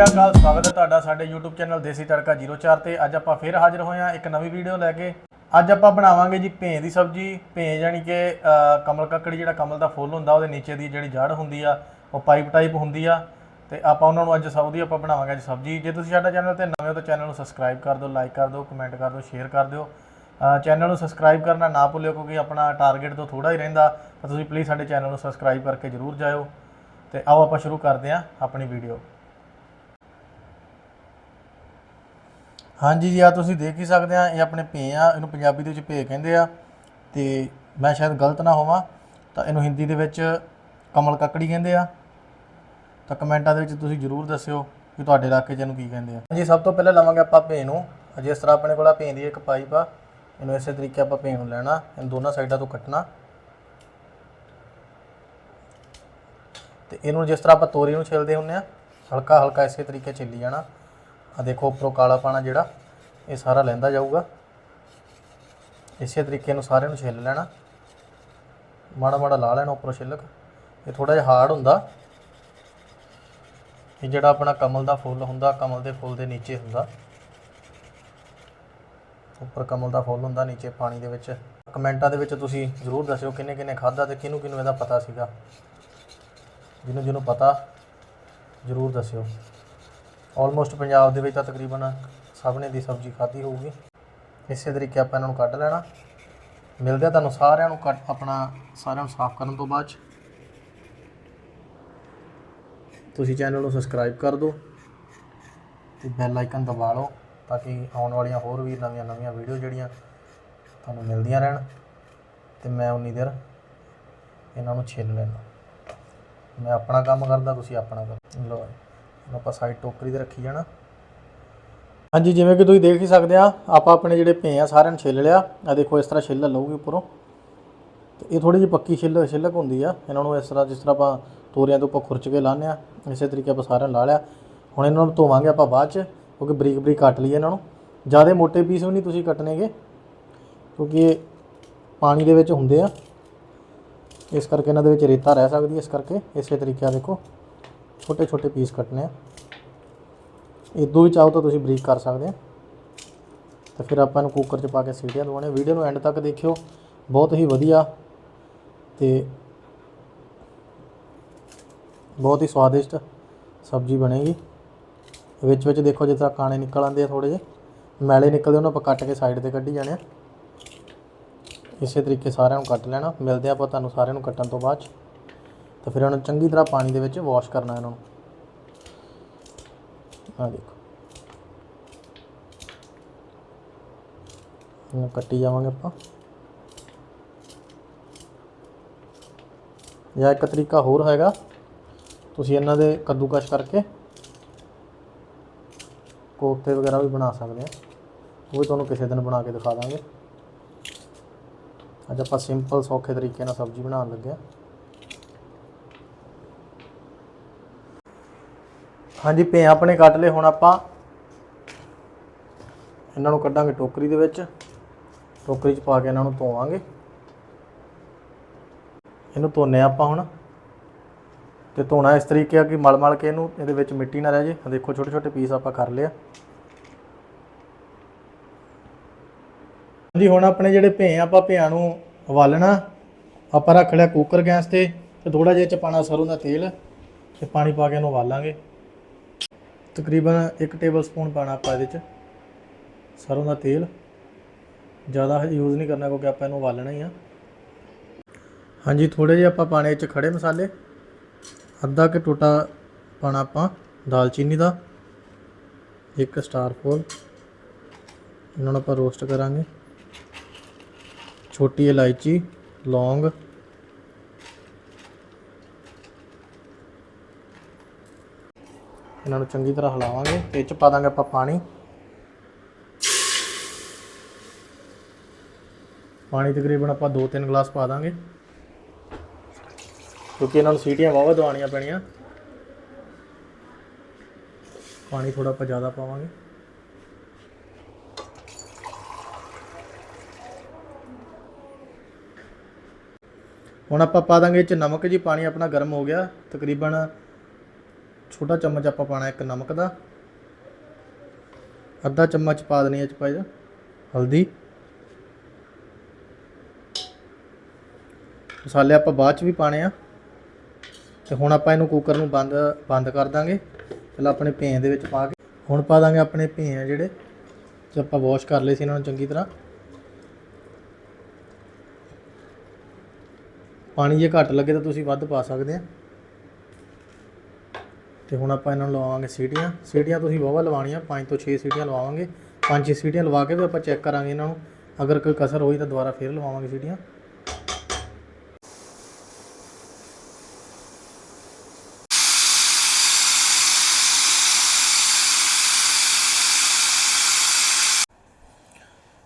ਹਾਂਜੀ ਸ੍ਰੀ ਅਕਾਲ, ਸਵਾਗਤ ਹੈ ਤੁਹਾਡਾ ਸਾਡੇ YouTube ਚੈਨਲ ਦੇਸੀ ਤੜਕਾ 04 ਤੇ। ਅੱਜ ਆਪਾਂ ਫਿਰ ਹਾਜ਼ਰ ਹੋਏ ਹਾਂ ਇੱਕ ਨਵੀਂ ਵੀਡੀਓ ਲੈ ਕੇ। ਅੱਜ ਆਪਾਂ ਬਣਾਵਾਂਗੇ ਜੀ ਭੇਂ ਦੀ ਸਬਜ਼ੀ। ਭੇਂ ਜਾਨੀ ਕਿ ਕਮਲ ਕੱਕੜੀ ਜਿਹੜਾ ਕਮਲ ਦਾ ਫੁੱਲ ਹੁੰਦਾ, ਉਹਦੇ ਨੀਚੇ ਦੀ ਜਿਹੜੀ ਜੜ ਹੁੰਦੀ ਆ, ਉਹ ਪਾਈਪ ਟਾਈਪ ਹੁੰਦੀ ਆ। ਤੇ ਆਪਾਂ ਉਹਨਾਂ ਨੂੰ ਅੱਜ ਸਭ ਦੀ ਆਪਾਂ ਬਣਾਵਾਂਗੇ ਅੱਜ ਸਬਜ਼ੀ। ਜੇ ਤੁਸੀਂ ਸਾਡਾ ਚੈਨਲ ਤੇ ਨਵੇਂ ਹੋ ਤਾਂ ਚੈਨਲ ਨੂੰ ਸਬਸਕ੍ਰਾਈਬ ਕਰ ਦਿਓ, ਲਾਈਕ ਕਰ ਦਿਓ, ਕਮੈਂਟ ਕਰ ਦਿਓ, ਸ਼ੇਅਰ ਕਰ ਦਿਓ। ਚੈਨਲ ਨੂੰ ਸਬਸਕ੍ਰਾਈਬ ਕਰਨਾ ਨਾ ਭੁੱਲਿਓ ਕਿਉਂਕਿ ਆਪਣਾ ਟਾਰਗੇਟ ਤੋਂ ਥੋੜਾ ਹੀ ਰਹਿੰਦਾ। ਤਾਂ ਤੁਸੀਂ ਪਲੀਜ਼ ਸਾਡੇ ਚੈਨਲ ਨੂੰ ਸਬਸਕ੍ਰਾਈਬ ਕਰਕੇ ਜਰੂਰ ਜਾਇਓ। ਤੇ ਆਓ ਆਪਾਂ ਸ਼ੁਰੂ ਕਰਦੇ ਹਾਂ ਆਪਣੀ ਵੀਡੀਓ। ਹਾਂਜੀ ਜੀ ਆ ਤੁਸੀਂ ਦੇਖ ਹੀ ਸਕਦੇ ਆ, ਇਹ ਆਪਣੇ ਭੇ ਆ, ਇਹਨੂੰ ਪੰਜਾਬੀ ਦੇ ਵਿੱਚ ਭੇ ਕਹਿੰਦੇ ਆ। ਤੇ ਮੈਂ ਸ਼ਾਇਦ ਗਲਤ ਨਾ ਹੋਵਾਂ, ਤਾਂ ਇਹਨੂੰ ਹਿੰਦੀ ਦੇ ਵਿੱਚ ਕਮਲ ਕੱਕੜੀ ਕਹਿੰਦੇ ਆ। ਤਾਂ ਕਮੈਂਟਾਂ ਦੇ ਵਿੱਚ ਤੁਸੀਂ ਜਰੂਰ ਦੱਸਿਓ ਕਿ ਤੁਹਾਡੇ ਇਲਾਕੇ 'ਚ ਇਹਨੂੰ ਕੀ ਕਹਿੰਦੇ ਆ। ਜੀ ਸਭ ਤੋਂ ਪਹਿਲਾਂ ਲਵਾਂਗੇ ਆਪਾਂ ਭੇ ਨੂੰ। ਜਿਸ ਤਰ੍ਹਾਂ ਆਪਣੇ ਕੋਲ ਆ ਭੇ ਦੀ ਇੱਕ ਪਾਈਪ ਆ। ਇਹਨੂੰ ਇਸੇ ਤਰੀਕੇ ਆਪਾਂ ਭੇ ਨੂੰ ਲੈਣਾ, ਇਹਨੂੰ ਦੋਨਾਂ ਸਾਈਡਾਂ ਤੋਂ ਕੱਟਣਾ। ਤੇ ਇਹਨੂੰ ਜਿਸ ਤਰ੍ਹਾਂ ਆਪਾਂ ਤੋਰੀ ਨੂੰ ਛਿਲਦੇ ਹੁੰਨੇ ਆ ਹਲਕਾ ਹਲਕਾ ਇਸੇ ਤਰੀਕੇ ਛਿੱਲੀ ਜਾਣਾ। ਆ ਦੇਖੋ ਉੱਪਰੋਂ ਕਾਲਾ ਪਾਣਾ ਜਿਹੜਾ, ਇਹ ਸਾਰਾ ਲੈਂਦਾ ਜਾਊਗਾ। ਇਸੇ ਤਰੀਕੇ ਨੂੰ ਸਾਰਿਆਂ ਨੂੰ ਛਿੱਲ ਲੈਣਾ। ਮਾੜਾ ਮਾੜਾ ਲਾ ਲੈਣਾ ਉੱਪਰੋਂ ਛਿੱਲਕ। ਇਹ ਥੋੜਾ ਜਿਹਾ ਹਾਰਡ ਹੁੰਦਾ। ਇਹ ਜਿਹੜਾ ਆਪਣਾ ਕਮਲ ਦਾ ਫੁੱਲ ਹੁੰਦਾ, ਕਮਲ ਦੇ ਫੁੱਲ ਦੇ ਨੀਚੇ ਹੁੰਦਾ। ਉੱਪਰ ਕਮਲ ਦਾ ਫੁੱਲ ਹੁੰਦਾ, ਨੀਚੇ ਪਾਣੀ ਦੇ ਵਿੱਚ। ਕਮੈਂਟਾਂ ਦੇ ਵਿੱਚ ਤੁਸੀਂ ਜ਼ਰੂਰ ਦੱਸਿਓ ਕਿੰਨੇ ਕਿੰਨੇ ਖਾਦਾ ਤੇ ਕਿਹਨੂੰ ਕਿਹਨੂੰ ਇਹਦਾ ਪਤਾ ਸੀਗਾ। ਜਿਹਨੂੰ ਜਿਹਨੂੰ ਪਤਾ, ਜ਼ਰੂਰ ਦੱਸਿਓ। ਆਲਮੋਸਟ ਪੰਜਾਬ ਦੇ ਵਿੱਚ ਤਾਂ ਤਕਰੀਬਨ ਸਭ ਨੇ ਦੀ ਸਬਜ਼ੀ ਖਾਧੀ ਹੋਊਗੀ। ਇਸੇ ਤਰੀਕੇ ਆਪਾਂ ਇਹਨਾਂ ਨੂੰ ਕੱਢ ਲੈਣਾ। ਮਿਲਦੇ ਆ ਤੁਹਾਨੂੰ ਸਾਰਿਆਂ ਨੂੰ ਕੱਟ ਆਪਣਾ ਸਾਰਿਆਂ ਨੂੰ ਸਾਫ਼ ਕਰਨ ਤੋਂ ਬਾਅਦ 'ਚ। ਤੁਸੀਂ ਚੈਨਲ ਨੂੰ ਸਬਸਕ੍ਰਾਈਬ ਕਰ ਦਿਓ ਤੇ ਬੈਲ ਆਈਕਨ ਦਬਾ ਲਓ ਤਾਂ ਕਿ ਆਉਣ ਵਾਲੀਆਂ ਹੋਰ ਵੀ ਨਵੀਆਂ ਨਵੀਆਂ ਵੀਡੀਓ ਜਿਹੜੀਆਂ ਤੁਹਾਨੂੰ ਮਿਲਦੀਆਂ ਰਹਿਣ। ਤੇ ਮੈਂ ਉਨੀ ਦੇਰ ਇਹਨਾਂ ਨੂੰ ਛਿੱਲ ਲੈਣਾ ਮੈਂ ਆਪਣਾ ਕੰਮ ਕਰਦਾ, ਤੁਸੀਂ ਆਪਣਾ ਕਰੋ। ਲਓ ਹੁਣ ਆਪਾਂ ਸਾਈਡ ਟੋਕਰੀ ਤੇ ਰੱਖੀ ਜਾਣਾ। ਹਾਂਜੀ, ਜਿਵੇਂ ਕਿ ਤੁਸੀਂ ਦੇਖ ਹੀ ਸਕਦੇ ਆ, ਆਪਾਂ ਆਪਣੇ ਜਿਹੜੇ ਭੇ ਆ ਸਾਰਿਆਂ ਨੂੰ ਛਿੱਲ ਲਿਆ। ਆ ਦੇਖੋ, ਇਸ ਤਰ੍ਹਾਂ ਛਿੱਲ ਲਊਗੀ ਉੱਪਰੋਂ। ਤੇ ਇਹ ਥੋੜੀ ਜਿਹੀ ਪੱਕੀ ਛਿੱਲ, ਛਿੱਲਕ ਹੁੰਦੀ ਆ। ਇਹਨਾਂ ਨੂੰ ਇਸ ਤਰ੍ਹਾਂ, ਜਿਸ ਤਰ੍ਹਾਂ ਆਪਾਂ ਤੋਰਿਆਂ ਤੋਂ ਆਪਾਂ ਖੁਰਚ ਕੇ ਲਾਉਂਦੇ ਆ, ਇਸੇ ਤਰੀਕੇ ਆਪਾਂ ਸਾਰਿਆਂ ਨੂੰ ਲਾ ਲਿਆ। ਹੁਣ ਇਹਨਾਂ ਨੂੰ ਧੋਵਾਂਗੇ ਆਪਾਂ ਬਾਅਦ ਚ, ਕਿਉਂਕਿ ਬਰੀਕ ਬਰੀਕ ਕੱਟ ਲਈਏ ਇਹਨਾਂ ਨੂੰ। ਜ਼ਿਆਦਾ ਮੋٹے ਪੀਸ ਵੀ ਨਹੀਂ ਤੁਸੀਂ ਕੱਟਣੇਗੇ, ਕਿਉਂਕਿ ਇਹ ਪਾਣੀ ਦੇ ਵਿੱਚ ਹੁੰਦੇ ਆ। ਇਸ ਕਰਕੇ ਇਹਨਾਂ ਦੇ ਵਿੱਚ ਰੇਤਾ ਰਹਿ ਸਕਦੀ ਹੈ ਇਸ ਕਰਕੇ। ਇਸੇ ਤਰੀਕੇ ਆ ਦੇਖੋ। ਛੋਟੇ ਛੋਟੇ ਪੀਸ ਕੱਟਨੇ ਆ ਇਦੋਂ ਵੀ ਚਾਹੋ ਤਾਂ ਤੁਸੀਂ ਬਰੀਕ ਕਰ ਸਕਦੇ ਆ। ਤੇ ਫਿਰ ਆਪਾਂ ਇਹਨੂੰ ਕੁੱਕਰ 'ਚ ਪਾ ਕੇ ਸੀਟੀਆਂ ਦਵਾਉਣੇ ਵੀਡੀਓ ਨੂੰ ਐਂਡ ਤੱਕ ਦੇਖਿਓ। ਬਹੁਤ ਹੀ ਵਧੀਆ ਤੇ ਬਹੁਤ ਹੀ ਸਵਾਦਿਸ਼ਟ ਸਬਜ਼ੀ ਬਣੇਗੀ। ਵਿੱਚ ਵਿੱਚ ਦੇਖੋ ਜਿਸ ਤਰ੍ਹਾਂ ਕਾਣੇ ਨਿਕਲ ਆਉਂਦੇ ਆ ਥੋੜੇ ਜਿਹੇ। ਮੈਲੇ ਨਿਕਲਦੇ ਉਹਨਾਂ ਆਪਾਂ ਕੱਟ ਕੇ ਸਾਈਡ ਤੇ ਕੱਢੀ ਜਾਣੇ ਆ। ਇਸੇ ਤਰੀਕੇ ਸਾਰਿਆਂ ਨੂੰ ਕੱਟ ਲੈਣਾ। ਮਿਲਦੇ ਆ ਆਪਾਂ ਤੁਹਾਨੂੰ ਸਾਰਿਆਂ ਨੂੰ ਕੱਟਣ ਤੋਂ ਬਾਅਦ 'ਚ। ਤਾਂ ਫਿਰ ਇਹਨਾਂ ਨੂੰ ਚੰਗੀ ਤਰ੍ਹਾਂ ਪਾਣੀ ਦੇ ਵਿੱਚ ਵਾਸ਼ ਕਰਨਾ ਇਹਨਾਂ। ਨੂੰ ਆ ਦੇਖੋ। ਇਹਨੂੰ ਕੱਟੀ ਜਾਵਾਂਗੇ ਆਪਾਂ। ਜਾਂ ਇੱਕ ਤਰੀਕਾ ਹੋਰ ਹੈਗਾ। ਤੁਸੀਂ ਇਹਨਾਂ ਦੇ ਕੱਦੂਕਸ਼ ਕਰਕੇ ਕੋਫਤੇ ਵਗੈਰਾ ਵੀ ਬਣਾ ਸਕਦੇ ਆ। ਉਹ ਵੀ ਤੁਹਾਨੂੰ ਕਿਸੇ ਦਿਨ ਬਣਾ ਕੇ ਦਿਖਾ ਦਾਂਗੇ। ਅੱਜ ਆਪਾਂ ਸਿੰਪਲ ਸੌਖੇ ਤਰੀਕੇ ਨਾਲ ਸਬਜ਼ੀ ਬਣਾਉਣ ਲੱਗੇ ਆ। ਹਾਂਜੀ, ਭੇ ਆਪਣੇ ਕੱਟ ਲਏ, ਹੁਣ ਆਪਾਂ ਇਹਨਾਂ ਨੂੰ ਕੱਢਾਂਗੇ ਟੋਕਰੀ ਦੇ ਵਿੱਚ। ਟੋਕਰੀ 'ਚ ਪਾ ਕੇ ਇਹਨਾਂ ਨੂੰ ਧੋਵਾਂਗੇ। ਇਹਨੂੰ ਧੋਨੇ ਆਪਾਂ ਹੁਣ। ਤੇ ਧੋਣਾ ਇਸ ਤਰੀਕੇ ਆ ਕਿ ਮਲ ਮਲ ਕੇ ਇਹਨੂੰ ਇਹਦੇ ਵਿੱਚ ਮਿੱਟੀ ਨਾ ਰਹਿ ਜੇ। ਦੇਖੋ ਛੋਟੇ ਛੋਟੇ ਪੀਸ ਆਪਾਂ ਕਰ ਲਿਆ ਜੀ ਹੁਣ ਆਪਣੇ ਜਿਹੜੇ ਭੇ ਆ, ਆਪਾਂ ਭਿਆਂ ਨੂੰ ਉਬਾਲਣਾ। ਆਪਾਂ ਰੱਖ ਲਿਆ ਕੁੱਕਰ ਗੈਸ ਤੇ ਤੇ ਥੋੜਾ ਜਿਹਾ ਚ ਪਾਣਾ ਸਰੋਂ ਦਾ ਤੇਲ ਤੇ ਪਾਣੀ ਪਾ ਕੇ ਇਹਨੂੰ ਉਬਾਲਾਂਗੇ। ਤਕਰੀਬਨ 1 ਟੇਬਲ ਸਪੂਨ ਪਾਣਾ ਆਪਾਂ ਇਹਦੇ ਚ। ਸਰੋਂ ਦਾ ਤੇਲ। ਜ਼ਿਆਦਾ ਯੂਜ਼ ਨਹੀਂ ਕਰਨਾ ਕਿਉਂਕਿ ਆਪਾਂ ਇਹਨੂੰ ਉਬਾਲਣਾ ਹੀ ਆ। ਹਾਂਜੀ ਥੋੜੇ ਜਿਹੇ ਆਪਾਂ ਪਾਣੇ ਚ ਖੜੇ ਮਸਾਲੇ। ਅੱਧਾ ਕਿ ਟੋਟਾ ਪਾਣਾ ਆਪਾਂ ਦਾਲਚੀਨੀ ਦਾ। ਇੱਕ ਸਟਾਰ ਫੋਲ ਇਹਨਾਂ ਨੂੰ ਆਪਾਂ ਰੋਸਟ ਕਰਾਂਗੇ। ਛੋਟੀ ਇਲਾਇਚੀ, ਲੌਂਗ। ਇਹਨਾਂ ਨੂੰ ਚੰਗੀ ਤਰ੍ਹਾਂ ਹਿਲਾਵਾਂਗੇ, ਤੇ ਇਹ ਚ ਪਾ ਦਾਂਗੇ ਆਪਾਂ ਪਾਣੀ। ਪਾਣੀ ਤਕਰੀਬਨ ਆਪਾਂ 2-3 ਗਲਾਸ ਪਾ ਦਾਂਗੇ। ਕਿਉਂਕਿ ਇਹਨਾਂ ਨੂੰ ਸੀਟੀਆਂ ਵਾਵਾ ਦਵਾਉਣੀਆਂ ਪੈਣੀਆਂ। ਪਾਣੀ ਥੋੜਾ ਆਪਾਂ ਜ਼ਿਆਦਾ ਪਾਵਾਂਗੇ। ਹੁਣ ਆਪਾਂ ਪਾ ਦਾਂਗੇ ਇਹ ਚ ਨਮਕ, ਜੀ ਪਾਣੀ ਆਪਣਾ ਗਰਮ ਹੋ ਗਿਆ। ਤਕਰੀਬਨ ਛੋਟਾ ਚਮਚ ਆਪਾਂ ਪਾਣਾ ਇੱਕ ਨਮਕ ਦਾ। ਅੱਧਾ ਚਮਚ ਪਾ ਦੇਣੀ ਹੈ ਚ ਪਾਈ ਹਲਦੀ। ਮਸਾਲੇ ਆਪਾਂ ਬਾਅਦ ਚ ਵੀ ਪਾਣੇ ਆ। ਤੇ ਹੁਣ ਆਪਾਂ ਇਹਨੂੰ ਕੁੱਕਰ ਨੂੰ ਬੰਦ ਬੰਦ ਕਰ ਦਾਂਗੇ। ਪਹਿਲਾਂ ਆਪਣੇ ਭੇਂ ਦੇ ਵਿੱਚ ਪਾ ਕੇ। ਹੁਣ ਪਾ ਦਾਂਗੇ ਆਪਣੇ ਭੇਂ ਆ ਜਿਹੜੇ, ਜੋ ਆਪਾਂ ਵਾਸ਼ ਕਰ ਲਏ ਸੀ ਇਹਨਾਂ ਨੂੰ ਚੰਗੀ ਤਰ੍ਹਾਂ। ਪਾਣੀ ਜੇ ਘੱਟ ਲੱਗੇ ਤਾਂ ਤੁਸੀਂ ਵੱਧ ਪਾ ਸਕਦੇ ਆ। ਤੇ ਹੁਣ ਆਪਾਂ ਇਹਨਾਂ ਨੂੰ ਲਵਾਵਾਂਗੇ ਸੀਟੀਆਂ। ਸੀਟੀਆਂ ਤੁਸੀਂ ਵਾਹਵਾ ਲਵਾਉਣੀਆਂ 5 ਤੋਂ 6 ਸੀਟੀਆਂ ਲਵਾਵਾਂਗੇ। 5-6 ਸੀਟੀਆਂ ਲਵਾ ਕੇ ਵੀ ਆਪਾਂ ਚੈੱਕ ਕਰਾਂਗੇ ਇਹਨਾਂ ਨੂੰ। ਅਗਰ ਕੋਈ ਕਸਰ ਹੋਈ ਤਾਂ ਦੁਬਾਰਾ ਫੇਰ ਲਵਾਵਾਂਗੇ ਸੀਟੀਆਂ।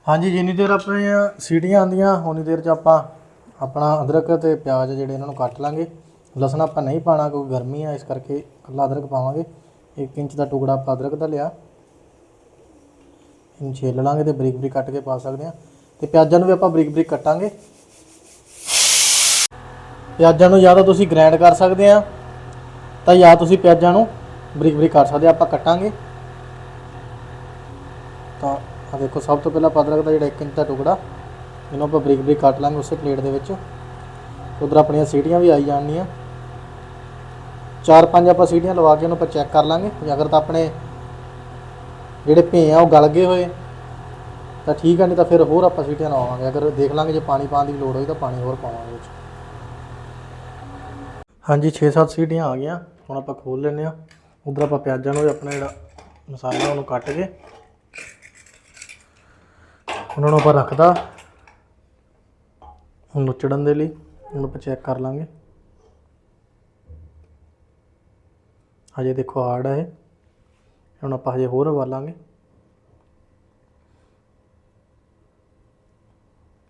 ਹਾਂਜੀ, ਜਿੰਨੀ ਦੇਰ ਆਪਣੇ ਸੀਟੀਆਂ ਆਉਂਦੀਆਂ ਉਨੀ ਦੇਰ ਚ ਆਪਾਂ ਆਪਣਾ ਅਦਰਕ ਤੇ ਪਿਆਜ਼ ਜਿਹੜੇ ਇਹਨਾਂ ਨੂੰ ਕੱਟ ਲਾਂਗੇ। ਲਸਣ ਆਪਾਂ ਨਹੀਂ ਪਾਣਾ ਕਿਉਂਕਿ ਗਰਮੀ ਆ, ਇਸ ਕਰਕੇ ਇਕੱਲਾ ਅਦਰਕ ਪਾਵਾਂਗੇ। 1 ਇੰਚ ਦਾ ਟੁਕੜਾ ਆਪਾਂ ਅਦਰਕ ਦਾ ਲਿਆ। ਇਹਨੂੰ ਛੇਲ ਲਾਂਗੇ ਤੇ ਬਰੀਕ ਬਰੀਕ ਕੱਟ ਕੇ ਪਾ ਸਕਦੇ ਆ ਤੇ ਪਿਆਜ਼ਾਂ ਨੂੰ ਵੀ ਆਪਾਂ ਬਰੀਕ ਬਰੀਕ ਕੱਟਾਂਗੇ। ਪਿਆਜ਼ਾਂ ਨੂੰ ਜਾਂ ਤਾਂ ਤੁਸੀਂ ਗ੍ਰਾਈਂਡ ਕਰ ਸਕਦੇ ਆ ਤਾਂ ਜਾਂ ਤੁਸੀਂ ਪਿਆਜ਼ਾਂ ਨੂੰ ਬਰੀਕ ਬਰੀਕ ਕਰ ਸਕਦੇ ਆ ਆਪਾਂ ਕੱਟਾਂਗੇ। ਤਾਂ ਆ ਦੇਖੋ, ਸਭ ਤੋਂ ਪਹਿਲਾਂ ਅਦਰਕ ਦਾ ਜਿਹੜਾ 1 ਇੰਚ ਦਾ ਟੁਕੜਾ, ਇਹਨੂੰ ਆਪਾਂ ਬਰੀਕ ਬਰੀਕ ਕੱਟ ਲਾਂਗੇ ਉਸੇ ਪਲੇਟ ਦੇ ਵਿੱਚ। ਉਧਰ ਆਪਣੀਆਂ ਸੀਟੀਆਂ ਵੀ ਆਈ ਜਾਣੀਆਂ। ਚਾਰ ਪੰਜ ਆਪਾਂ ਸੀਟੀਆਂ ਲਵਾ ਕੇ ਉਹਨੂੰ ਆਪਾਂ ਚੈੱਕ ਕਰ ਲਾਂਗੇ। ਜੇ ਅਗਰ ਤਾਂ ਆਪਣੇ ਜਿਹੜੇ ਭੇ ਆ, ਉਹ ਗਲ ਗਏ ਹੋਏ, ਤਾਂ ਠੀਕ ਆ, ਨਹੀਂ ਤਾਂ ਫਿਰ ਹੋਰ ਆਪਾਂ ਸੀਟੀਆਂ ਲਵਾਵਾਂਗੇ। ਅਗਰ ਦੇਖ ਲਾਂਗੇ ਜੇ ਪਾਣੀ ਪਾਉਣ ਦੀ ਲੋੜ ਹੋਈ ਤਾਂ ਪਾਣੀ ਹੋਰ ਪਾਵਾਂਗੇ ਵਿੱਚ। ਹਾਂਜੀ 6-7 ਸੀਟੀਆਂ ਆ ਗਈਆਂ। ਹੁਣ ਆਪਾਂ ਖੋਲ ਲੈਂਦੇ ਆ ਉਧਰ ਆਪਾਂ ਪਿਆਜ਼ਾਂ ਨੂੰ ਆਪਣਾ ਜਿਹੜਾ ਮਸਾਲਾ ਉਹਨੂੰ ਕੱਟ ਕੇ ਉਹਨਾਂ ਨੂੰ ਆਪਾਂ ਰੱਖਦਾ ਹੁਣ ਨੁਚੜਨ ਦੇ ਲਈ, ਉਹਨੂੰ ਆਪਾਂ ਚੈੱਕ ਕਰ ਲਾਂਗੇ। ਹਜੇ ਦੇਖੋ ਹਾਰਡ ਹੈ ਹੁਣ ਆਪਾਂ ਹਜੇ ਹੋਰ ਉਬਾਲਾਂਗੇ।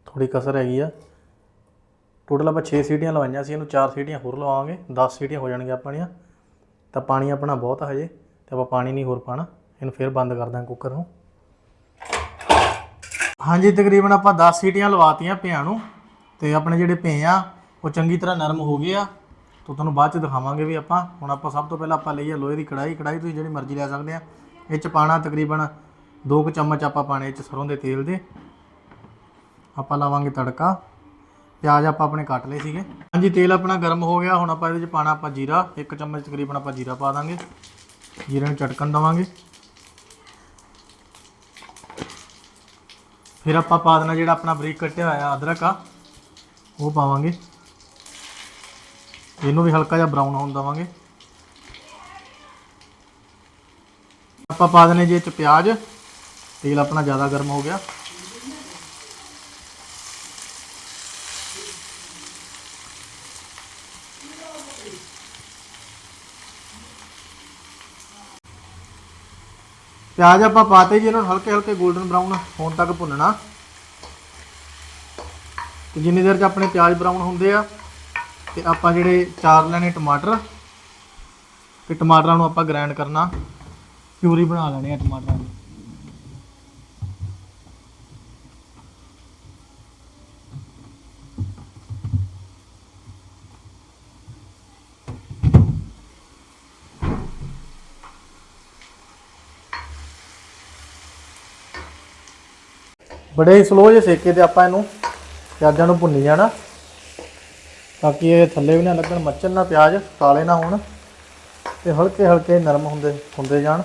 ਥੋੜੀ ਕਸਰ ਹੈਗੀ ਆ। ਟੋਟਲ ਆਪਾਂ 6 ਸੀਟੀਆਂ ਲਵਾਈਆਂ ਸੀ, ਇਹਨੂੰ 4 ਸੀਟੀਆਂ ਹੋਰ ਲਵਾਵਾਂਗੇ। 10 ਸੀਟੀਆਂ ਹੋ ਜਾਣਗੀਆਂ ਆਪਣੀਆਂ। ਤਾਂ ਪਾਣੀ ਆਪਣਾ ਬਹੁਤ ਆ ਹਜੇ, ਤੇ ਆਪਾਂ ਪਾਣੀ ਨਹੀਂ ਹੋਰ ਪਾਣਾ। ਇਹਨੂੰ ਫਿਰ ਬੰਦ ਕਰ ਦਾਂਗੇ ਕੁੱਕਰ ਨੂੰ। ਹਾਂਜੀ, ਤਕਰੀਬਨ ਆਪਾਂ 10 ਸੀਟੀਆਂ ਲਵਾਤੀਆਂ ਭਿਆਂ ਨੂੰ। ਤੇ ਆਪਣੇ ਜਿਹੜੇ ਭੇ ਆ, ਉਹ ਚੰਗੀ ਤਰ੍ਹਾਂ ਨਰਮ ਹੋ ਗਏ ਆ। ਤਾਂ ਤੁਹਾਨੂੰ ਬਾਅਦ ਚ ਦਿਖਾਵਾਂਗੇ ਵੀ ਆਪਾਂ, ਹੁਣ ਆਪਾਂ ਸਭ ਤੋਂ ਪਹਿਲਾਂ ਆਪਾਂ ਲਈਏ ਲੋਹੇ ਦੀ ਕੜਾਈ ਕੜਾਈ ਤੁਸੀਂ ਜਿਹੜੀ ਮਰਜ਼ੀ ਲੈ ਸਕਦੇ ਆ। ਇਹ ਚ ਪਾਣਾ ਤਕਰੀਬਨ 2 ਕੁ ਚਮਚ ਆਪਾਂ ਪਾਣੇ ਇਹ ਚ ਸਰੋਂ ਦੇ ਤੇਲ ਦੇ। ਆਪਾਂ ਲਾਵਾਂਗੇ ਤੜਕਾ। ਪਿਆਜ਼ ਆਪਾਂ ਆਪਣੇ ਕੱਟ ਲਏ ਸੀਗੇ। ਹਾਂਜੀ, ਤੇਲ ਆਪਣਾ ਗਰਮ ਹੋ ਗਿਆ, ਹੁਣ ਆਪਾਂ ਇਹਦੇ ਚ ਪਾਣਾ ਆਪਾਂ ਜੀਰਾ। 1 ਚਮਚ ਤਕਰੀਬਨ ਆਪਾਂ ਜੀਰਾ ਪਾ ਦਾਂਗੇ। ਜੀਰੇ ਨੂੰ ਚਟਕਣ ਦਵਾਂਗੇ। ਫਿਰ ਆਪਾਂ ਪਾ ਦੇਣਾ ਜਿਹੜਾ ਆਪਣਾ ਬਰੀਕ ਕੱਟਿਆ ਹੋਇਆ ਅਦਰਕ ਆ, ਉਹ ਪਾਵਾਂਗੇ। ਇਹਨੂੰ ਵੀ ਹਲਕਾ ਜਿਹਾ ਬਰਾਊਨ ਹੋਣ ਦਵਾਂਗੇ। ਆਪਾਂ ਪਾ ਦੇਣੇ ਜੀ ਇਹ ਚ ਪਿਆਜ਼। ਤੇਲ ਆਪਣਾ ਜ਼ਿਆਦਾ ਗਰਮ ਹੋ ਗਿਆ। ਪਿਆਜ਼ ਆਪਾਂ ਪਾਤੇ ਜੀ, ਇਹਨਾਂ ਨੂੰ ਹਲਕੇ ਹਲਕੇ 골ਡਨ ਬਰਾਊਨ ਹੋਣ ਤੱਕ ਭੁੰਨਣਾ। ਤੇ ਜਿੰਨੀ ਦੇਰ ਚ ਆਪਣੇ ਪਿਆਜ਼ ਬਰਾਊਨ ਹੁੰਦੇ ਆ ਤੇ ਆਪਾਂ ਜਿਹੜੇ ਚਾਰ ਲੈਣੇ ਟਮਾਟਰ, ਤੇ ਟਮਾਟਰਾਂ ਨੂੰ ਆਪਾਂ ਗ੍ਰਾਈਂਡ ਕਰਨਾ। ਪਿਊਰੀ ਬਣਾ ਲੈਣੀ ਆ ਟਮਾਟਰਾਂ ਦੀ ਬੜੇ ਸਲੋ ਜਿਹੇ ਸੇਕੇ ਤੇ ਆਪਾਂ ਇਹਨੂੰ, ਪਿਆਜ਼ਾਂ ਨੂੰ ਭੁੰਨੀ ਜਾਣਾ। ਤਾਂ ਕਿ ਇਹ ਥੱਲੇ ਵੀ ਨਾ ਲੱਗਣ ਮੱਚਣ ਨਾ, ਪਿਆਜ਼, ਕਾਲੇ ਨਾ ਹੋਣ ਤੇ ਹਲਕੇ ਹਲਕੇ ਨਰਮ ਹੁੰਦੇ ਹੁੰਦੇ ਜਾਣ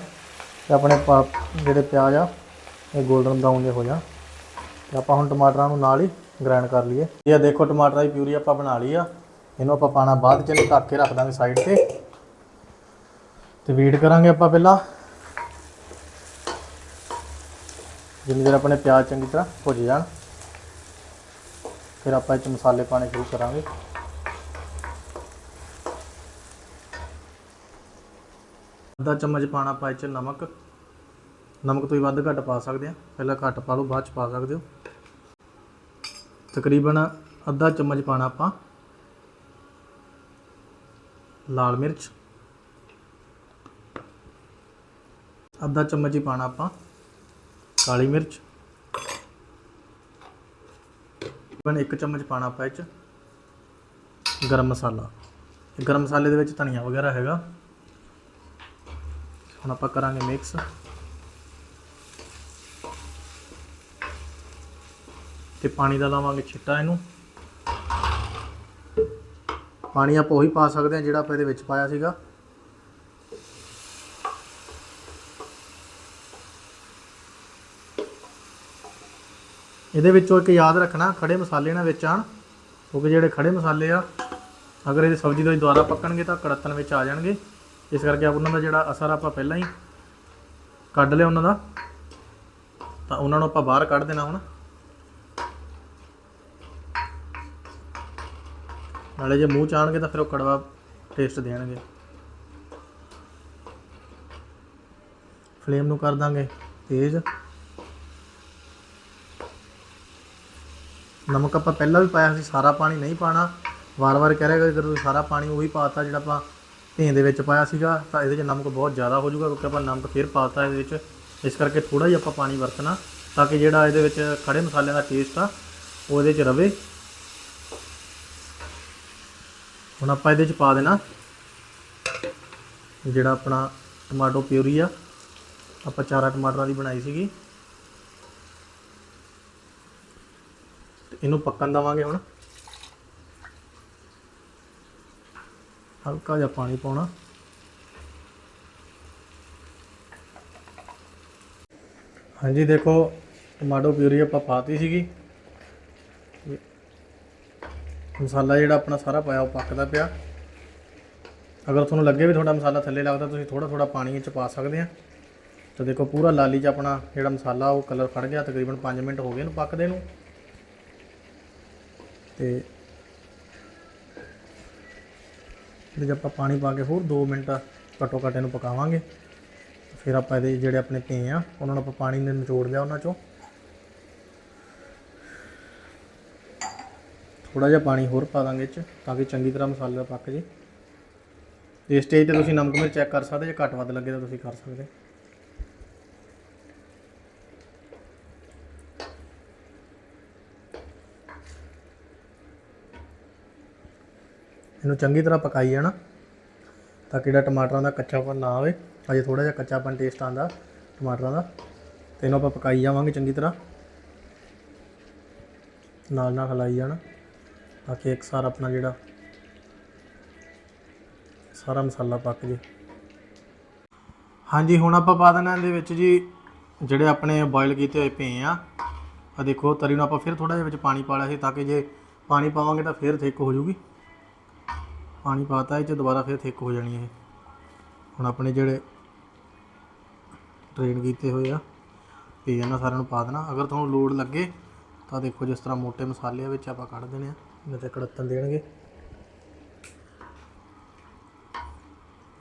ਤੇ ਆਪਣੇ ਪਾ- ਜਿਹੜੇ ਪਿਆਜ਼ ਆ, ਇਹ 골ਡਨ ਬਰਾਊਨ ਜਿਹੇ ਹੋ ਜਾਣ ਤੇ ਆਪਾਂ ਹੁਣ ਟਮਾਟਰਾਂ ਨੂੰ ਨਾਲ ਹੀ ਗ੍ਰਾਈਂਡ ਕਰ ਲਈਏ। ਇਹ ਦੇਖੋ ਟਮਾਟਰਾਂ ਦੀ ਪਿਊਰੀ ਆਪਾਂ ਬਣਾ ਲਈ ਆ। ਇਹਨੂੰ ਆਪਾਂ ਪਾਣਾ ਬਾਅਦ ਚ, ਇਹਨੂੰ ਢੱਕ ਕੇ ਰੱਖ ਦਾਂਗੇ ਸਾਈਡ ਤੇ। ਤੇ ਵੇਟ ਕਰਾਂਗੇ ਆਪਾਂ ਪਹਿਲਾਂ। ਜਿੰਨੀ ਦੇਰ ਆਪਣੇ ਪਿਆਜ਼ ਚੰਗੀ ਤਰ੍ਹਾਂ ਭੁੱਜ ਜਾਣ, ਫਿਰ ਆਪਾਂ ਇਹ 'ਚ ਮਸਾਲੇ ਪਾਣੇ ਸ਼ੁਰੂ ਕਰਾਂਗੇ। ਅੱਧਾ ਚਮਚ ਪਾਣਾ ਆਪਾਂ 'ਚ ਨਮਕ। ਨਮਕ ਤੁਸੀਂ ਵੱਧ ਘੱਟ ਪਾ ਸਕਦੇ ਆ। ਪਹਿਲਾਂ ਘੱਟ ਪਾ ਲਓ, ਬਾਅਦ ਚ ਪਾ ਸਕਦੇ ਹੋ। ਤਕਰੀਬਨ ਅੱਧਾ ਚਮਚ ਪਾਣਾ ਆਪਾਂ। ਲਾਲ ਮਿਰਚ। ਅੱਧਾ ਚਮਚ ਹੀ ਪਾਣਾ ਆਪਾਂ। ਕਾਲੀ ਮਿਰਚ। ਬਣ ਇੱਕ ਚਮਚ ਪਾਣਾ ਆਪਾਂ ਇਹ ਚ। ਗਰਮ ਮਸਾਲਾ। ਗਰਮ ਮਸਾਲੇ ਦੇ ਵਿੱਚ ਧਨੀਆ ਵਗੈਰਾ ਹੈਗਾ। ਹੁਣ ਆਪਾਂ ਕਰਾਂਗੇ ਮਿਕਸ ਤੇ ਪਾਣੀ ਦਾ ਲਾਵਾਂਗੇ ਛਿੱਟਾ ਇਹਨੂੰ ਪਾਣੀ ਆਪਾਂ ਉਹੀ ਪਾ ਸਕਦੇ ਹਾਂ ਜਿਹੜਾ ਆਪਾਂ ਇਹਦੇ ਵਿੱਚ ਪਾਇਆ ਸੀਗਾ ਇਹਦੇ ਵਿੱਚੋਂ ਇੱਕ ਯਾਦ ਰੱਖਣਾ ਖੜੇ ਮਸਾਲੇ ਨਾ ਵਿੱਚ ਆਣ ਕਿਉਂਕਿ ਜਿਹੜੇ ਖੜੇ ਮਸਾਲੇ ਆ ਅਗਰ ਇਹ ਸਬਜ਼ੀ ਤੋਂ ਦੁਬਾਰਾ ਪੱਕਣਗੇ ਤਾਂ ਕੜਤਨ ਵਿੱਚ ਆ ਜਾਣਗੇ ਇਸ ਕਰਕੇ ਆਪ ਉਹਨਾਂ ਦਾ ਜਿਹੜਾ ਅਸਰ ਆਪਾਂ ਪਹਿਲਾਂ ਹੀ ਕੱਢ ਲਿਆ ਉਹਨਾਂ ਦਾ, ਤਾਂ ਉਹਨਾਂ ਨੂੰ ਆਪਾਂ ਬਾਹਰ ਕੱਢ ਦੇਣਾ ਹੁਣ। ਨਾਲੇ ਜੇ ਮੂੰਹ ਚ ਆਣਗੇ ਤਾਂ ਫਿਰ ਉਹ ਕੜਵਾ ਟੇਸਟ ਦੇਣਗੇ। ਫਲੇਮ ਨੂੰ ਕਰ ਦਾਂਗੇ ਤੇਜ਼। ਨਮਕ ਆਪਾਂ ਪਹਿਲਾਂ ਵੀ ਪਾਇਆ ਸੀ, ਸਾਰਾ ਪਾਣੀ ਨਹੀਂ ਪਾਣਾ ਵਾਰ-ਵਾਰ ਕਹਿ ਰਿਹਾ ਕਿ ਤੁਸੀਂ ਸਾਰਾ ਪਾਣੀ ਉਹੀ ਪਾਤਾ ਜਿਹੜਾ ਆਪਾਂ ਧੇਂ ਦੇ ਵਿੱਚ ਪਾਇਆ ਸੀਗਾ, ਤਾਂ ਇਹਦੇ 'ਚ ਨਮਕ ਬਹੁਤ ਜ਼ਿਆਦਾ ਹੋ ਜਾਊਗਾ, ਕਿਉਂਕਿ ਆਪਾਂ ਨਮਕ ਫਿਰ ਪਾਤਾ ਇਹਦੇ ਵਿੱਚ। ਇਸ ਕਰਕੇ ਥੋੜਾ ਜਿਹਾ ਆਪਾਂ ਪਾਣੀ ਵਰਤਣਾ, ਤਾਂ ਕਿ ਜਿਹੜਾ ਇਹਦੇ ਵਿੱਚ ਖੜੇ ਮਸਾਲਿਆਂ ਦਾ ਟੇਸਟ ਆ, ਉਹ ਇਹਦੇ 'ਚ ਰਵੇ। ਹੁਣ ਆਪਾਂ ਇਹਦੇ 'ਚ ਪਾ ਦੇਣਾ ਜਿਹੜਾ ਆਪਣਾ ਟਮਾਟੋ ਪਿਊਰੀ ਆ। ਆਪਾਂ ਚਾਰਾ ਟਮਾਟਰਾਂ ਦੀ ਬਣਾਈ ਸੀਗੀ। ਇਹਨੂੰ ਪੱਕਣ ਦਵਾਂਗੇ ਹੁਣ। ਹਲਕਾ ਜਿਹਾ ਪਾਣੀ ਪਾਉਣਾ। ਹਾਂਜੀ, ਦੇਖੋ, ਟਮਾਟੋ ਪਿਊਰੀ ਆਪਾਂ ਪਾਤੀ ਸੀਗੀ। ਮਸਾਲਾ ਜਿਹੜਾ ਆਪਣਾ ਸਾਰਾ ਪਾਇਆ, ਉਹ ਪੱਕਦਾ ਪਿਆ। ਅਗਰ ਤੁਹਾਨੂੰ ਲੱਗੇ ਵੀ ਤੁਹਾਡਾ ਮਸਾਲਾ ਥੱਲੇ ਲੱਗਦਾ, ਤੁਸੀਂ ਥੋੜਾ ਥੋੜਾ ਪਾਣੀ ਵਿੱਚ ਪਾ ਸਕਦੇ ਆ। ਤਾਂ ਦੇਖੋ, ਪੂਰਾ ਲਾਲੀ ਚ ਆਪਣਾ ਜਿਹੜਾ ਮਸਾਲਾ, ਉਹ ਕਲਰ ਫੜ ਗਿਆ। ਤਕਰੀਬਨ 5 ਮਿੰਟ ਹੋ ਗਏ ਇਹਨੂੰ ਪੱਕਦੇ ਨੂੰ। ਤੇ ਇਹਦੇ 'ਚ ਆਪਾਂ ਪਾਣੀ ਪਾ ਕੇ ਹੋਰ 2 ਮਿੰਟ ਘੱਟੋ ਘੱਟ ਇਹਨੂੰ ਪਕਾਵਾਂਗੇ। ਫਿਰ ਆਪਾਂ ਇਹਦੇ ਜਿਹੜੇ ਆਪਣੇ ਪੇ ਆ, ਉਹਨਾਂ ਨੂੰ ਆਪਾਂ ਪਾਣੀ ਨੇ ਨਿਚੋੜ ਲਿਆ ਉਹਨਾਂ ਚੋਂ। ਥੋੜਾ ਜਿਹਾ ਪਾਣੀ ਹੋਰ ਪਾ ਦਾਂਗੇ ਇਹ 'ਚ, ਤਾਂ ਕਿ ਚੰਗੀ ਤਰ੍ਹਾਂ ਮਸਾਲਾ ਪੱਕ ਜੇ। ਇਸ ਸਟੇਜ ਤੇ ਤੁਸੀਂ ਨਮਕ ਮਿਰਚ ਚੈੱਕ ਕਰ ਸਕਦੇ ਜੇ ਘੱਟ ਵੱਧ ਲੱਗੇ ਤਾਂ ਤੁਸੀਂ ਕਰ ਸਕਦੇ। ਇਹਨੂੰ ਚੰਗੀ ਤਰ੍ਹਾਂ ਪਕਾਈ ਜਾਣਾ ਤਾਂ ਕਿ ਜਿਹੜਾ ਟਮਾਟਰਾਂ ਦਾ ਕੱਚਾਪਨ ਨਾ ਆਵੇ। ਅਜੇ ਥੋੜਾ ਜਿਹਾ ਕੱਚਾਪਨ ਟੇਸਟ ਆਂਦਾ ਟਮਾਟਰਾਂ ਦਾ। ਤੇ ਇਹਨੂੰ ਆਪਾਂ ਪਕਾਈ ਜਾਵਾਂਗੇ ਚੰਗੀ ਤਰ੍ਹਾਂ। ਨਾਲ ਨਾਲ ਹਲਾਈ ਜਾਣਾ ਤਾਂ ਕਿ ਇੱਕ ਸਾਰ ਆਪਣਾ ਜਿਹੜਾ ਸਾਰਾ ਮਸਾਲਾ ਪੱਕ ਜੇ। ਹਾਂਜੀ, ਹੁਣ ਆਪਾਂ ਪਾ ਦੇਣਾ ਇਹਦੇ ਵਿੱਚ ਜੀ ਜਿਹੜੇ ਆਪਣੇ ਬੋਇਲ ਕੀਤੇ ਹੋਏ ਪਏ ਆ। ਆ ਦੇਖੋ ਤਰੀ ਨੂੰ ਆਪਾਂ ਫਿਰ ਥੋੜਾ ਜਿਹਾ ਵਿੱਚ ਪਾਣੀ ਪਾ ਲਿਆ ਸੀ ਤਾਂ ਕਿ ਜੇ ਪਾਣੀ ਪਾਵਾਂਗੇ ਤਾਂ ਫਿਰ ਥਿੱਕ ਹੋ ਜੂਗੀ ਪਾਣੀ ਪਾਤਾ ਇਹ ਚ ਦੁਬਾਰਾ ਫਿਰ ਥਿੱਕ ਹੋ ਜਾਣੀ ਇਹ। ਹੁਣ ਆਪਣੇ ਜਿਹੜੇ ਟ੍ਰੇਨ ਕੀਤੇ ਹੋਏ ਆ ਪੀ ਇਹਨਾਂ ਸਾਰਿਆਂ ਨੂੰ ਪਾ ਦੇਣਾ। ਅਗਰ ਤੁਹਾਨੂੰ ਲੋੜ ਲੱਗੇ, ਤਾਂ ਦੇਖੋ ਜਿਸ ਤਰ੍ਹਾਂ ਮੋٹے ਮਸਾਲੇ ਵਿੱਚ ਆਪਾਂ ਕੱਢ ਦੇਣੇ ਆ। ਨਹੀਂ ਤੇ ਕੜਤਨ ਦੇਣਗੇ।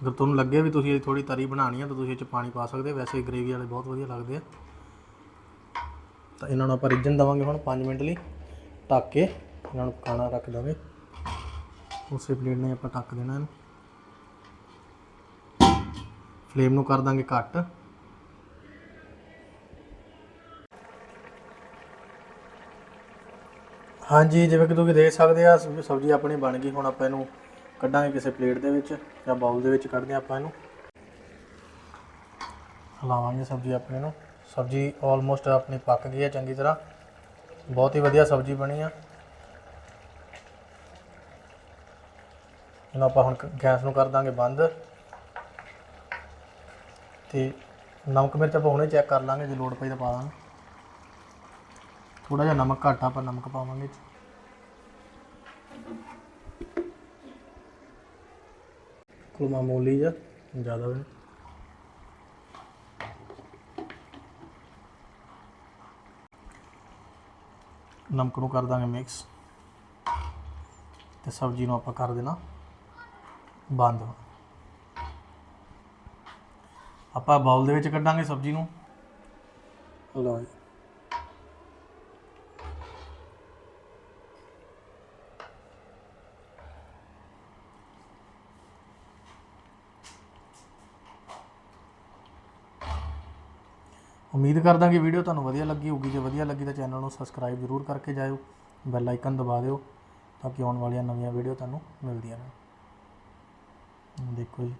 ਅਗਰ ਤੁਹਾਨੂੰ ਲੱਗੇ ਵੀ ਤੁਸੀਂ ਇਹ ਥੋੜੀ ਤਰੀ ਬਣਾਉਣੀ ਆ, ਤਾਂ ਤੁਸੀਂ ਇਹ ਚ ਪਾਣੀ ਪਾ ਸਕਦੇ ਵੈਸੇ ਗ੍ਰੇਵੀ ਵਾਲੇ ਬਹੁਤ ਵਧੀਆ ਲੱਗਦੇ ਆ। ਤਾਂ ਇਹਨਾਂ ਨੂੰ ਆਪਾਂ ਰਿੱਝਣ ਦਵਾਂਗੇ ਹੁਣ 5 ਮਿੰਟ ਲਈ। ਢੱਕ ਕੇ ਇਹਨਾਂ ਨੂੰ ਪਕਾਣਾ ਰੱਖ ਦਾਂਗੇ ਉਸੇ ਪਲੇਟ ਨੇ ਆਪਾਂ ਢੱਕ ਦੇਣਾ ਇਹਨੂੰ। ਫਲੇਮ ਨੂੰ ਕਰ ਦਾਂਗੇ ਘੱਟ। ਹਾਂਜੀ, ਜਿਵੇਂ ਕਿ ਤੁਸੀਂ ਦੇਖ ਸਕਦੇ ਆ, ਸਬਜ਼ੀ ਆਪਣੀ ਬਣ ਗਈ। ਹੁਣ ਆਪਾਂ ਇਹਨੂੰ ਕੱਢਾਂਗੇ ਕਿਸੇ ਪਲੇਟ ਦੇ ਵਿੱਚ ਜਾਂ ਬਾਉਲ ਦੇ ਵਿੱਚ ਕੱਢਦੇ ਹਾਂ ਆਪਾਂ ਇਹਨੂੰ। ਹਲਾਵਾਂਗੇ ਸਬਜ਼ੀ ਆਪਣੇ ਨੂੰ ਸਬਜ਼ੀ ਆਲਮੋਸਟ ਆਪਣੀ ਪੱਕ ਗਈ ਹੈ ਚੰਗੀ ਤਰ੍ਹਾਂ। ਬਹੁਤ ਹੀ ਵਧੀਆ ਸਬਜ਼ੀ ਬਣੀ ਆ। ਇਹਨੂੰ ਆਪਾਂ ਹੁਣ ਗੈਸ ਨੂੰ ਕਰ ਦਾਂਗੇ ਬੰਦ। ਤੇ ਨਮਕ ਮਿਰਚ ਆਪਾਂ ਹੁਣੇ ਚੈੱਕ ਕਰ ਲਾਂਗੇ ਜੇ ਲੋੜ ਪਈ ਤਾਂ ਪਾ ਦਾਂਗੇ। ਥੋੜਾ ਜਿਹਾ ਨਮਕ ਘੱਟ ਆ, ਆਪਾਂ ਨਮਕ ਪਾਵਾਂਗੇ ਕੋਲ ਮਾਮੂਲੀ ਜਿਹਾ, ਜ਼ਿਆਦਾ ਵੀ। ਨਮਕ ਨੂੰ ਕਰ ਦਾਂਗੇ ਮਿਕਸ ਤੇ ਸਬਜ਼ੀ ਨੂੰ ਆਪਾਂ ਕਰ ਦੇਣਾ। ਬੰਦ ਆਪਾਂ ਬਾਉਲ ਦੇ ਵਿੱਚ ਕੱਢਾਂਗੇ ਸਬਜ਼ੀ ਨੂੰ। ਲਓ ਜੀ। ਉਮੀਦ ਕਰਦਾ ਕਿ ਵੀਡੀਓ ਤੁਹਾਨੂੰ ਵਧੀਆ ਲੱਗੀ ਹੋਊਗੀ। ਜੇ ਵਧੀਆ ਲੱਗੀ ਤਾਂ ਚੈਨਲ ਨੂੰ ਸਬਸਕ੍ਰਾਈਬ ਜ਼ਰੂਰ ਕਰਕੇ ਜਾਇਓ। ਬੈਲ ਆਈਕਨ ਦਬਾ ਦਿਓ ਤਾਂ ਕਿ ਆਉਣ ਵਾਲੀਆਂ ਨਵੀਆਂ ਵੀਡੀਓ ਤੁਹਾਨੂੰ ਮਿਲਦੀਆਂ ਰਹਿਣ। ਦੇਖੋ ਜੀ।